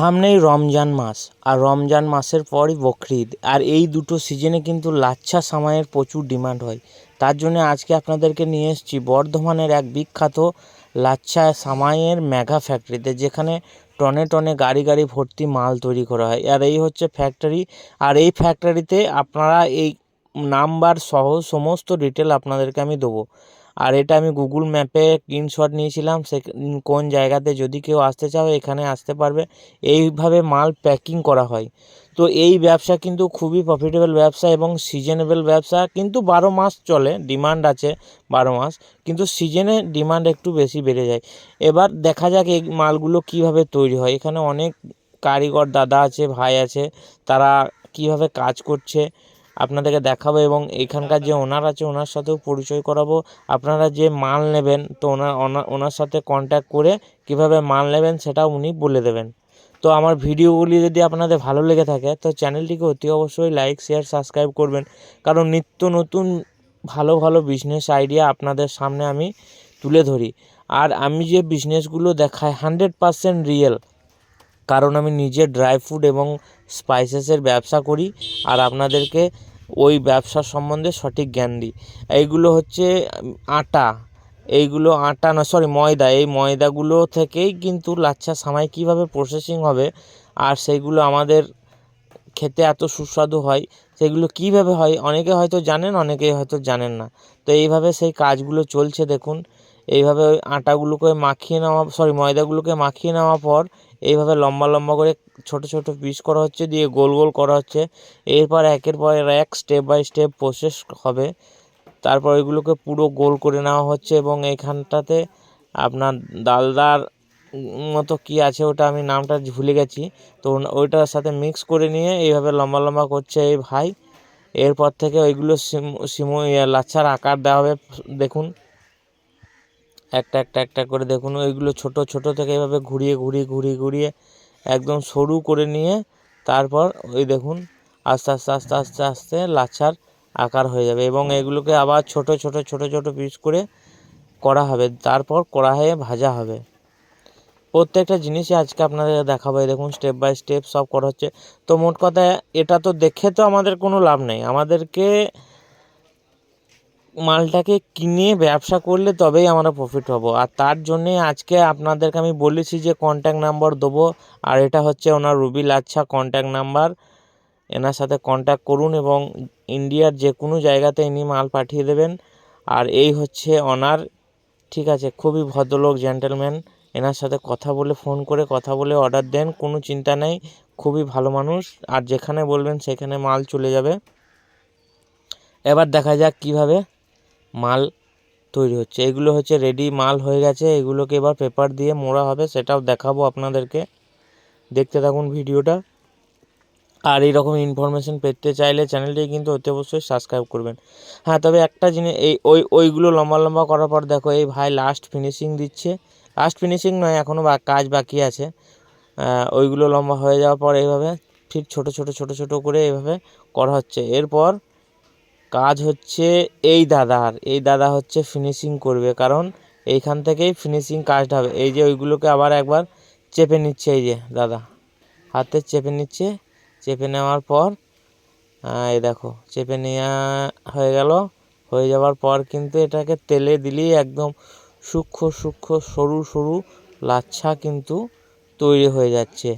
সামনেই রমজান মাস, আর রমজান মাসের পরই বকরিদ। আর এই দুটো সিজনে কিন্তু লাচ্ছা সামাইয়ের প্রচুর ডিমান্ড হয়। তার জন্য আজকে আপনাদেরকে নিয়ে এসেছি বর্ধমানের এক বিখ্যাত লাচ্ছা সামাইয়ের মেগা ফ্যাক্টরিতে, যেখানে টনে টনে গাড়ি গাড়ি ভর্তি মাল তৈরি করা হয়। আর এই হচ্ছে ফ্যাক্টরি। আর এই ফ্যাক্টরিতে আপনারা এই নাম্বার সহ সমস্ত ডিটেল আপনাদেরকে আমি দেবো। আর এটা আমি গুগল ম্যাপে স্ক্রিনশট নিয়েছিলাম, সে কোন জায়গাতে যদি কেউ আসতে চাও এখানে আসতে পারবে। এইভাবে মাল প্যাকিং করা হয়। তো এই ব্যবসা কিন্তু খুবই প্রফিটেবল ব্যবসা এবং সিজনেবল ব্যবসা। কিন্তু বারো মাস চলে ডিমান্ড আছে বারো মাস, কিন্তু সিজনে ডিমান্ড একটু বেশি বেড়ে যায়। এবার দেখা যাক এই মালগুলো কীভাবে তৈরি হয়। এখানে অনেক কারিগর দাদা আছে, ভাই আছে, তারা কীভাবে কাজ করছে। আপনাদেরকে দেখাবো এবং এখানকার যে ওনার আছে, ওনার সাথেও পরিচয় করাবো। আপনারা যে মাল নেবেন, তো ওনার ওনার সাথে কন্ট্যাক্ট করে কীভাবে মাল নেবেন সেটাও উনি বলে দেবেন। তো আমার ভিডিওগুলি যদি আপনাদের ভালো লেগে থাকে, তো চ্যানেলটিকে অতি অবশ্যই লাইক শেয়ার সাবস্ক্রাইব করবেন। কারণ নিত্য নতুন ভালো ভালো বিজনেস আইডিয়া আপনাদের সামনে আমি তুলে ধরি। আর আমি যে বিজনেসগুলো দেখাই হান্ড্রেড পারসেন্ট রিয়েল কারণ আমি নিজে ড্রাই ফ্রুট এবং স্পাইসেসের ব্যবসা করি। আর আপনাদেরকে ওই ব্যবসার সম্বন্ধে সঠিক জ্ঞান দিই। এইগুলো হচ্ছে আটা। এইগুলো আটা না সরি ময়দা। এই ময়দাগুলো থেকেই কিন্তু লাচ্ছা সামাই কীভাবে প্রসেসিং হবে আর সেইগুলো আমাদের খেতে এত সুস্বাদু হয়, সেগুলো কীভাবে হয়, অনেকে হয়তো জানেন, অনেকে হয়তো জানেন না। তো এইভাবে সেই কাজগুলো চলছে, দেখুন। এইভাবে আটাগুলোকে মাখিয়ে নেওয়া সরি ময়দাগুলোকে মাখিয়ে নেওয়ার পর এইভাবে লম্বা লম্বা করে ছোট ছোট পিস করা হচ্ছে, দিয়ে গোল গোল করা হচ্ছে। এরপর একের পর এক স্টেপ বাই স্টেপ প্রসেস হবে। তারপর এগুলোকে পুরো গোল করে নেওয়া হচ্ছে এবং এইখানটাতে আপনার ডালদার মতো কি আছে ওটা আমি নামটা ভুলে গেছি। তো ওইটার সাথে মিক্স করে নিয়ে এইভাবে লম্বা লম্বা করছে এই ভাই। এরপর থেকে ওইগুলো সিমো লাচ্ছার আকার দেওয়া হবে। দেখুন। একটা একটা একটা করে দেখুন, ওইগুলো ছোট ছোট থেকে এভাবে ঘুরিয়ে ঘুরিয়ে ঘুরিয়ে ঘুরিয়ে একদম সরু করে নিয়ে তারপর ওই দেখুন আস্তে আস্তে আস্তে আস্তে আস্তে লাচ্ছার আকার হয়ে যাবে এবং এগুলোকে আবার ছোট ছোট ছোট ছোট পিস করে করা হবে। তারপর কড়াইয়ে ভাজা হবে। প্রত্যেকটা জিনিসই আজকে আপনাদের দেখাবো। দেখুন স্টেপ বাই স্টেপ সব করা হচ্ছে। তো মোট কথা এটা তো দেখে তো আমাদের কোনো লাভ নেই। আমাদেরকে মালটাকে কিনে ব্যবসা করলে তবেই আমরা প্রফিট হব। আর তার জন্যে আজকে আপনাদেরকে আমি বলেছি যে কন্ট্যাক্ট নাম্বার দেবো। আর এটা হচ্ছে ওনার রুবি লাচ্ছা কন্ট্যাক্ট নাম্বার এনার সাথে কন্ট্যাক্ট করুন এবং ইন্ডিয়ার যে কোনো জায়গাতে ইনি মাল পাঠিয়ে দেবেন। আর এই হচ্ছে ওনার, ঠিক আছে, খুবই ভদ্রলোক জেন্টেলম্যান এনার সাথে কথা বলে ফোন করে কথা বলে অর্ডার দেন, কোনো চিন্তা নেই। খুবই ভালো মানুষ। আর যেখানে বলবেন সেখানে মাল চলে যাবে। এবার দেখা যাক কীভাবে মাল তৈরি হচ্ছে। এগুলো হচ্ছে রেডি মাল হয়ে গেছে। এগুলোকে এবার পেপার দিয়ে মোড়া হবে। সেটাও দেখাবো আপনাদেরকে। দেখতে থাকুন ভিডিওটা। আর এই রকম ইনফরমেশন পেতে চাইলে চ্যানেলটি কিন্তু অতি অবশ্যই সাবস্ক্রাইব করবেন। হ্যাঁ তবে একটা জিনিস, এই, ওই, ওইগুলো লম্বা লম্বা করার পর দেখো, এই ভাই লাস্ট ফিনিশিং দিচ্ছে। লাস্ট ফিনিশিং নয় এখনও বা, কাজ বাকি আছে। ওইগুলো লম্বা হয়ে যাওয়ার পর এইভাবে ঠিক ছোট ছোট ছোট ছোট করে এইভাবে করা হচ্ছে। এরপর কাজ হচ্ছে এই দাদার, এই দাদা হচ্ছে ফিনিশিং করবে। কারণ এইখান থেকেই ফিনিশিং কাজটা হবে। এই যে ওইগুলোকে আবার একবার চেপে নিচ্ছে এই যে দাদা। হাতে চেপে নিচ্ছে। চেপে নেওয়ার পর এই দেখো, চেপে নেওয়া হয়ে গেল। হয়ে যাওয়ার পর কিন্তু এটাকে তেলে দিলেই একদম সূক্ষ্ম সূক্ষ্ম, সরু সরু লাচ্ছা কিন্তু তৈরি হয়ে যাচ্ছে।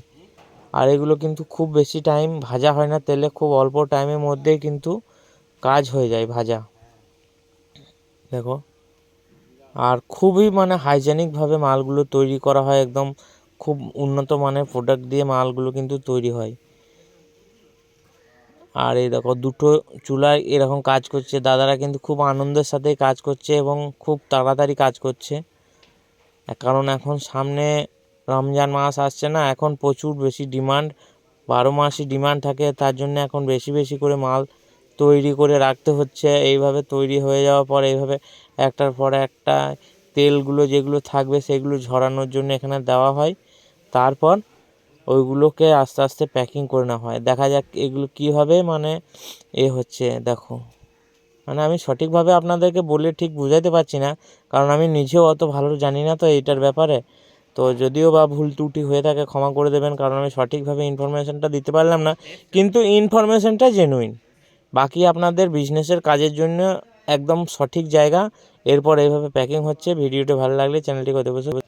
আর এগুলো কিন্তু খুব বেশি টাইম ভাজা হয় না। তেলে খুব অল্প টাইমের মধ্যেই কিন্তু কাজ হয়ে যায় ভাজা। দেখো। আর খুবই মানে হাইজেনিকভাবে মালগুলো তৈরি করা হয় একদম খুব উন্নত মানের প্রোডাক্ট দিয়ে মালগুলো কিন্তু তৈরি হয়। আর এই দেখো দুটো চুলায় এরকম কাজ করছে। দাদারা কিন্তু খুব আনন্দের সাথেই কাজ করছে এবং খুব তাড়াতাড়ি কাজ করছে। কারণ এখন সামনে রমজান মাস আসছে না, এখন প্রচুর বেশি ডিমান্ড বারো মাসই ডিমান্ড থাকে, তার জন্য এখন বেশি বেশি করে মাল তৈরি করে রাখতে হচ্ছে। এইভাবে তৈরি হয়ে যাওয়ার পর এইভাবে একটার পর একটা তেলগুলো যেগুলো থাকবে সেগুলো ঝরানোর জন্য এখানে দেওয়া হয়। তারপর ওইগুলোকে আস্তে আস্তে প্যাকিং করে নেওয়া হয়। দেখা যাক এগুলো কীভাবে মানে এ হচ্ছে, দেখো। মানে আমি সঠিকভাবে আপনাদেরকে বলে ঠিক বুঝাইতে পারছি না, কারণ আমি নিজেও অত ভালো জানি না তো এইটার ব্যাপারে। তো যদিও বা ভুল ত্রুটি হয়ে থাকে ক্ষমা করে দেবেন, কারণ আমি সঠিকভাবে ইনফরমেশনটা দিতে পারলাম না। কিন্তু ইনফরমেশনটা জেনুইন বাকি আপনাদের বিজনেসের কাজের জন্য একদম সঠিক জায়গা। এরপর এইভাবে প্যাকিং হচ্ছে। ভিডিওটি ভালো লাগলে চ্যানেলটিকে অতি